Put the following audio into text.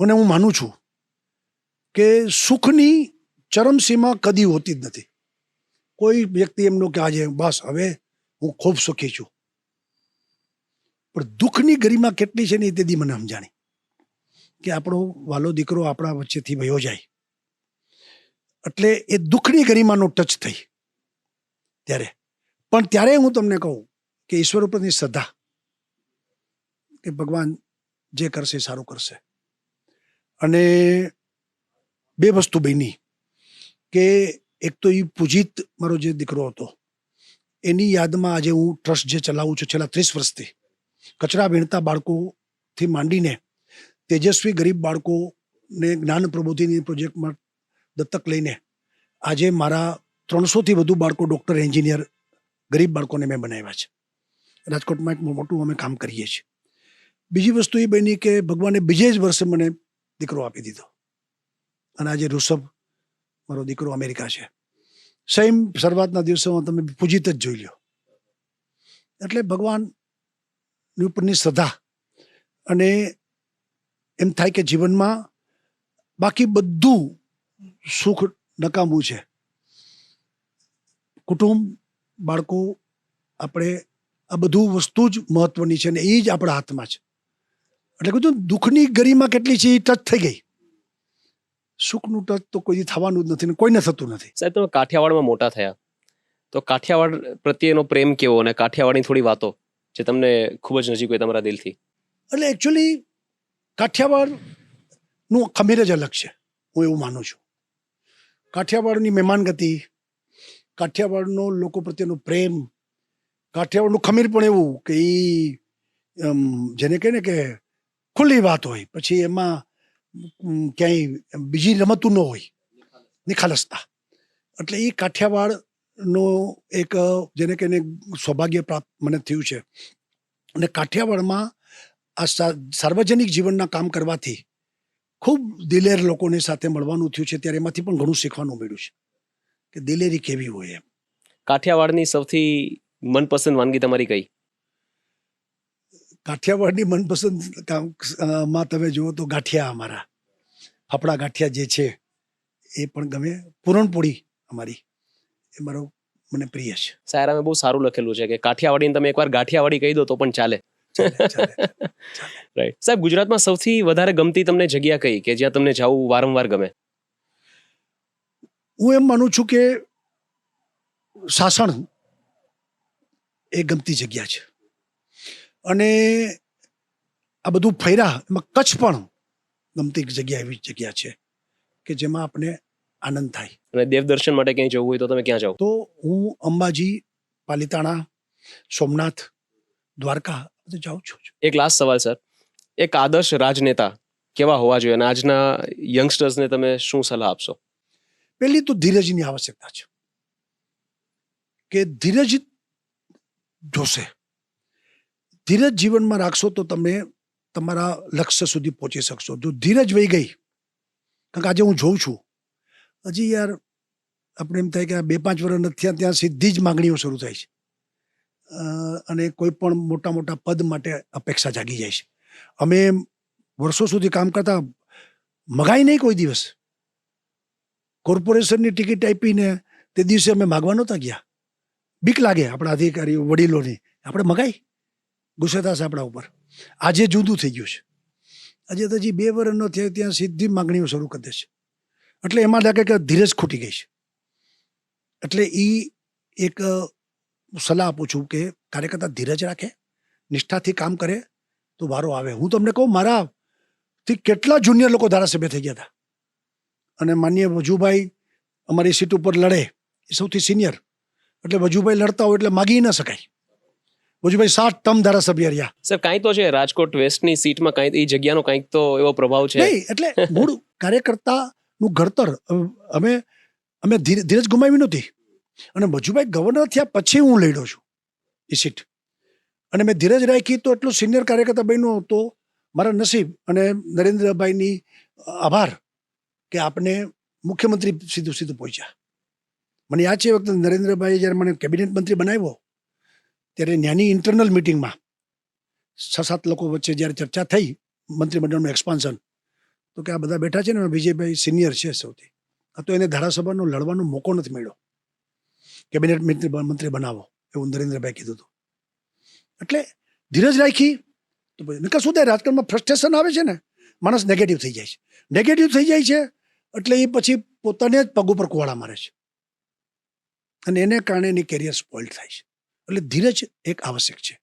અને હું માનું છું કે સુખની ચરમસીમા કદી હોતી જ નથી. કોઈ વ્યક્તિ એમનો કે આજે બસ હવે હું ખૂબ સુખી છું. પણ દુઃખની ગરિમા કેટલી છે ને એ તેથી મને સમજાણી કે આપણો વાલો દીકરો આપણા વચ્ચેથી વયો જાય. એટલે એ દુઃખની ગરિમાનો ટચ થઈ ત્યારે. પણ ત્યારે હું તમને કહું કે ઈશ્વર ઉપરની શ્રદ્ધા કે ભગવાન જે કરશે સારું કરશે. અને બે વસ્તુ બની કે એક તો એ પૂજિત મારો જે દીકરો હતો, એની યાદમાં આજે હું ટ્રસ્ટ જે ચલાવું છું છેલ્લા ત્રીસ વર્ષથી, કચરા વીણતા બાળકોથી માંડીને તેજસ્વી ગરીબ બાળકોને જ્ઞાન પ્રબોધિની પ્રોજેક્ટમાં દત્તક લઈને આજે મારા ત્રણસોથી વધુ બાળકો ડૉક્ટર, એન્જિનિયર, ગરીબ બાળકોને મેં બનાવ્યા છે. રાજકોટમાં એક મોટું અમે કામ કરીએ છીએ. બીજી વસ્તુ એ બની કે ભગવાને બીજે જ વર્ષે મને દીકરો આપી દીધો. અને આજે ઋષભ મારો દીકરો અમેરિકા છે. સેમ શરૂઆતના દિવસોમાં તમે પૂજિત જ જોઈ લો એટલે ભગવાનની ઉપરની શ્રદ્ધા અને એમ થાય કે જીવનમાં બાકી બધું સુખ નકામું છે. કુટુંબ, બાળકો, આપણે આ બધું વસ્તુ જ મહત્વની છે અને એ જ આપણા હાથમાં છે. એટલે કીધું દુઃખની ગરીમાં કેટલી છે એ ટચ થઈ ગઈ. સુખનું ટચ તો કોઈ થવાનું જ નથી ને કોઈને થતું નથી. સાહેબ તમે કાઠિયાવાડમાં મોટા થયા. તો કાઠિયાવાડ પ્રત્યેનો પ્રેમ કેવો અને કાઠિયાવાડની થોડી વાતો જે તમને ખૂબ જ નજીક હોય તમારા દિલથી? એટલે એકચ્યુઅલી કાઠિયાવાડનું ખમીર જ અલગ છે. હું એવું માનું છું. કાઠિયાવાડની મહેમાનગતિ કાઠિયાવાડનો લોકો પ્રત્યેનો પ્રેમ કાઠિયાવાડનું ખમીર પણ એવું કે એ જેને કહે ને કે ખુલ્લી વાત હોય. પછી એમાં ક્યાંય બીજી રમતું ન હોય. નિખાલસતા. એટલે એ કાઠિયાવાડનો એક, જેને કહીને સૌભાગ્ય પ્રાપ્ત મને થયું છે. અને કાઠિયાવાડમાં આ સાર્વજનિક જીવનના કામ કરવાથી ખૂબ દિલેર લોકોની સાથે મળવાનું થયું છે. ત્યારે એમાંથી પણ ઘણું શીખવાનું મળ્યું છે. કે દિલેરી કેવી હોય એમ. કાઠિયાવાડની સૌથી મનપસંદ વાનગી તમારી કઈ? કાઠિયાવાડની મનપસંદ કામમાં તમે જુઓ તો ગાંઠિયા અમારા. ફાફડા ગાંઠિયા જે છે એ પણ ગમે. પૂરણપોળી અમારી. એ મારો મને પ્રિય છે. સાયરામે બહુ સારું લખેલું છે કે કાઠિયાવાડીને તમે એકવાર ગાંઠિયાવાડી કહી દો તો પણ ચાલે. રાઈટ સાહેબ ગુજરાતમાં સૌથી વધારે ગમતી તમને જગ્યા કઈ કે જ્યાં તમને જવું વારંવાર ગમે? હું એમ માનું છું કે સાસણ એ ગમતી જગ્યા છે. અને આ બધું ફર્યા એમાં કચ્છ પણ ગમતી જગ્યા એવી જગ્યા છે કે જેમાં આપણે આનંદ થાય. અને દેવદર્શન માટે ક્યાંય જવું હોય તો તમે ક્યાં જાઓ? તો હું અંબાજી પાલિતાણા સોમનાથ દ્વારકા બધું જાઉં છું. એક લાસ્ટ સવાલ સર એક આદર્શ રાજનેતા કેવા હોવા જોઈએ અને આજના યંગસ્ટર્સને તમે શું સલાહ આપશો? પહેલી તો ધીરજની આવશ્યકતા છે કે ધીરજ જોશે. ધીરજ જીવનમાં રાખશો તો તમે તમારા લક્ષ્ય સુધી પહોંચી શકશો. જો ધીરજ વહી ગઈ, કારણ કે આજે હું જોઉં છું, હજી યાર આપણે એમ થાય કે આ બે પાંચ વર્ષ નથી થયા, ત્યાં સીધી જ માગણીઓ શરૂ થાય છે. અને કોઈ પણ મોટા મોટા પદ માટે અપેક્ષા જાગી જાય છે. અમે વર્ષો સુધી કામ કરતા મગાઈ નહીં કોઈ દિવસ. કોર્પોરેશનની ટિકિટ આપીને તે દિવસે અમે માગવા નહોતા ગયા. બીક લાગે આપણા અધિકારીઓ વડીલોની. આપણે મગાઈ ગુસ્સે થશે આપણા ઉપર. આજે જુદું થઈ ગયું છે. આજે તો હજી બે વર્ષનો થયો, ત્યાં સીધી માગણીઓ શરૂ કરી દે છે. એટલે એમાં લાગે કે ધીરજ ખૂટી ગઈ છે. એટલે એ એક સલાહ આપું છું કે કાર્યકર્તા ધીરજ રાખે, નિષ્ઠાથી કામ કરે, તો વારો આવે. હું તમને કહું મારા થી કેટલા જુનિયર લોકો ધારાસભ્ય થઈ ગયા હતા. અને માનીય વજુભાઈ અમારી સીટ ઉપર લડે, એ સૌથી સિનિયર. એટલે વજુભાઈ લડતા હોય એટલે માગી ન શકાય. વજુભાઈ સાત ટર્મ ધારાસભ્ય રહ્યા. સર કાંઈ તો છે રાજકોટ વેસ્ટની સીટમાં કાંઈ એ જગ્યાનો કાંઈક તો એવો પ્રભાવ છે. નહીં એટલે મૂળ કાર્યકર્તાનું ઘડતર અમે અમે ધીર- ધીરજ ગુમાવી નહોતી. અને વજુભાઈ ગવર્નર થયા પછી હું લડ્યો છું એ સીટ. અને મેં ધીરજ રાખી તો એટલું સિનિયર કાર્યકર્તા બન્યો તો મારા નસીબ અને નરેન્દ્રભાઈની આભાર કે આપને મુખ્યમંત્રી સીધું સીધું પહોંચ્યા. મને યાદ છે એ વખતે નરેન્દ્રભાઈએ જ્યારે મને કેબિનેટ મંત્રી બનાવ્યો ત્યારે નાની ઇન્ટરનલ મિટિંગમાં છ સાત લોકો વચ્ચે જ્યારે ચર્ચા થઈ મંત્રીમંડળનું એક્સપાન્શન તો કે આ બધા બેઠા છે ને વિજયભાઈ સિનિયર છે સૌથી. આ તો એને ધારાસભાનો લડવાનો મોકો નથી મળ્યો. કેબિનેટ મંત્રી મંત્રી બનાવો, એવું નરેન્દ્રભાઈ કીધું હતું. એટલે ધીરજ રાખી, તો પછી નકર શું થાય, રાજકારણમાં ફ્રસ્ટ્રેશન આવે છે ને, માણસ નેગેટિવ થઈ જાય છે. નેગેટિવ થઈ જાય છે, એટલે એ પછી પોતાને જ પગ ઉપર કુવાડા મારે છે. અને એને કારણે એની કેરિયર સ્પોઇલ થાય છે. એટલે ધીરજ એક આવશ્યક છે.